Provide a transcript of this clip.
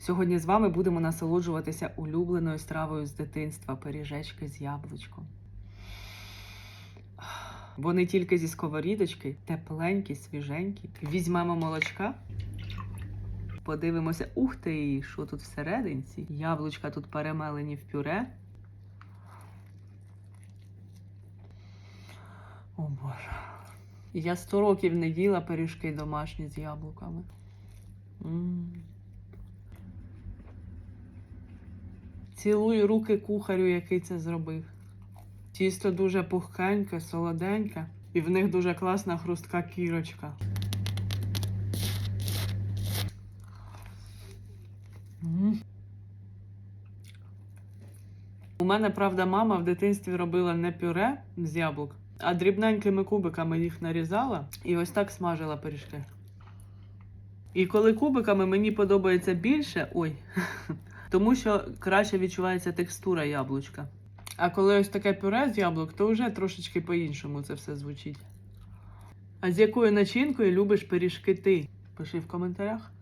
Сьогодні з вами будемо насолоджуватися улюбленою стравою з дитинства пиріжечки з яблучком. Вони тільки зі сковорідочки, тепленькі, свіженькі. Візьмемо молочка. Подивимося, ух ти, що тут всерединці. Яблучка тут перемелені в пюре. О Боже. Я сто років не їла пиріжки домашні з яблуками. м Цілую руки кухарю, який це зробив. Тісто дуже пухкеньке, солоденьке, і в них дуже класна хрустка кірочка. У мене, правда, мама в дитинстві робила не пюре з яблук, а дрібненькими кубиками їх нарізала і ось так смажила пиріжки. І коли кубиками мені подобається більше, ой, тому що краще відчувається текстура яблучка. А коли ось таке пюре з яблук, то вже трошечки по-іншому це все звучить. А з якою начинкою любиш пиріжки ти? Пиши в коментарях.